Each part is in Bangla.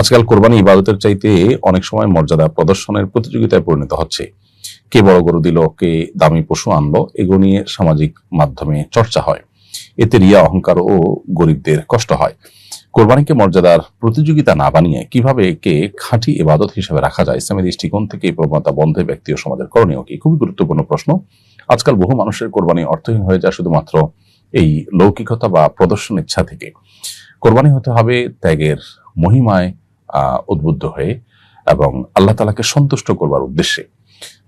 আজকাল কোরবানি ইবাদতের চাইতে অনেক সময় মর্যাদা প্রদর্শনের প্রতিযোগিতায় পরিণত হচ্ছে। কে বড় গরু দিল, কে দামি পশু আনলো, এগুলো নিয়ে সামাজিক মাধ্যমে চর্চা হয়। এতে রিয়া, অহংকার ও গরিবদের কষ্ট হয়। কোরবানিকে মর্যাদার প্রতিযোগিতা না বানিয়ে কীভাবে একে খাঁটি ইবাদত হিসেবে রাখা যায়, ইসলামী দৃষ্টিকোণ থেকে এই প্রবণতা বন্ধে ব্যক্তি ও সমাজের করণীয় কি? খুবই গুরুত্বপূর্ণ প্রশ্ন। আজকাল বহু মানুষের কোরবানি অর্থহীন হয়ে যায় শুধুমাত্র এই লৌকিকতা বা প্রদর্শন ইচ্ছা থেকে। কোরবানি হতে হবে ত্যাগের মহিমায় উদ্বুদ্ধ হয়ে এবং আল্লাহ তালাকে সন্তুষ্ট করবার উদ্দেশ্যে।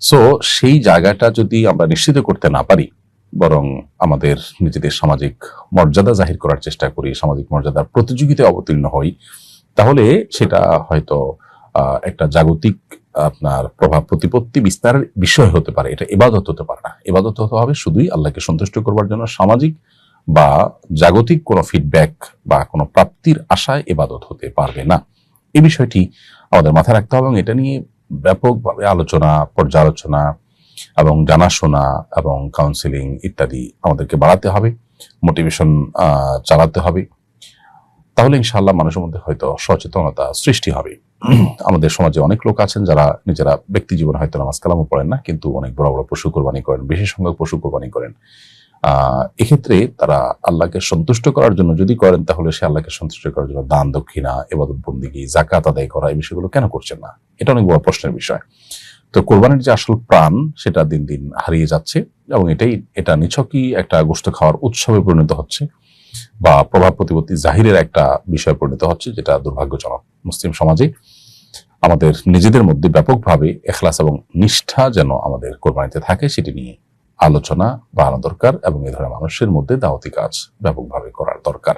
সো সেই জায়গাটা যদি আমরা নিশ্চিত করতে না পারি, বরং আমাদের নিজেদের সামাজিক মর্যাদা জাহির করার চেষ্টা করি, সামাজিক মর্যাদার প্রতিযোগিতায় অবতীর্ণ হই, তাহলে সেটা হয়তো একটা জাগতিক আপনার প্রভাব প্রতিপত্তি বিস্তারের বিষয় হতে পারে। এটা এবাদত হতে পারে না। এবাদত হতে হবে শুধুই আল্লাহকে সন্তুষ্ট করবার জন্য সামাজিক বা জাগতিক কোনো ফিডব্যাক বা কোনো প্রাপ্তির আশায় এবাদত হতে পারবে না। এই বিষয়টি আমাদের মাথায় রাখতে হবে এবং এটা নিয়ে ব্যাপকভাবে আলোচনা, পর্যালোচনা এবং জানাশোনা এবং কাউন্সিলিং ইত্যাদি আমাদেরকে বাড়াতে হবে মোটিভেশন চালাতে হবে। তাহলে ইনশাআল্লাহ মানুষের মধ্যে হয়তো সচেতনতা সৃষ্টি হবে। আমাদের সমাজে অনেক লোক আছেন যারা নিজেরা ব্যক্তি জীবনে হয়তো নামাজ কালামও পড়েন না, কিন্তু অনেক বড় বড় পশু কোরবানি করেন, বেশি সংখ্যক পশু কোরবানি করেন। এক্ষেত্রে তারা আল্লাহকে সন্তুষ্ট করার জন্য যদি করেন, তাহলে সে আল্লাহকে সন্তুষ্ট করার জন্য দান, দক্ষিণা এবাদত বন্দিগি জাকাত আদায় করা, এই বিষয়গুলো কেন করছেন না? এটা অনেক বড় প্রশ্নের বিষয়। তো কোরবানির যে আসল প্রাণ, সেটা দিন দিন হারিয়ে যাচ্ছে এবং এটাই, এটা নিছকই একটা গোষ্ঠ খাওয়ার উৎসবে পরিণত হচ্ছে বা প্রভাব প্রতিপত্তি জাহিরের একটা বিষয় পরিণত হচ্ছে, যেটা দুর্ভাগ্যজনক মুসলিম সমাজে আমাদের নিজেদের মধ্যে ব্যাপকভাবে এখলাস এবং নিষ্ঠা যেন আমাদের কোরবানিতে থাকে, সেটি নিয়ে আলোচনা বাড়ানো দরকার এবং এ ধরনের মানুষের মধ্যে দাওয়াতি কাজ ব্যাপকভাবে করার দরকার।